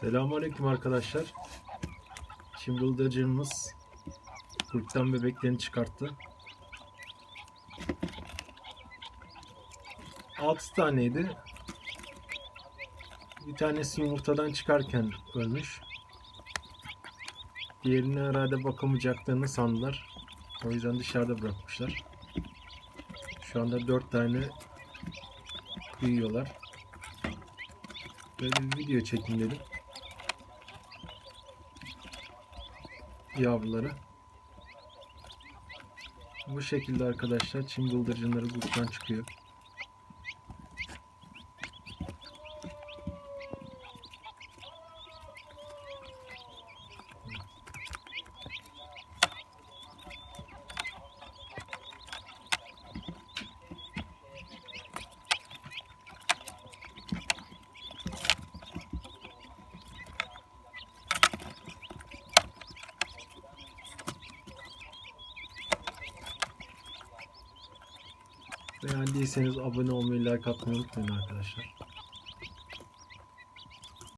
Selamünaleyküm arkadaşlar. Şimdi bıldırcığımız kurttan bebeklerini çıkarttı. 6 taneydi. Bir tanesi yumurtadan çıkarken ölmüş. Diğerini herhalde bakamayacaklarını sandılar. O yüzden dışarıda bırakmışlar. Şu anda 4 tane büyüyorlar. Böyle bir video çekin dedim. Yavruları. Bu şekilde arkadaşlar Çin bıldırcınları gruptan çıkıyor. Beğendiyseniz abone olmayı, like atmayı unutmayın arkadaşlar.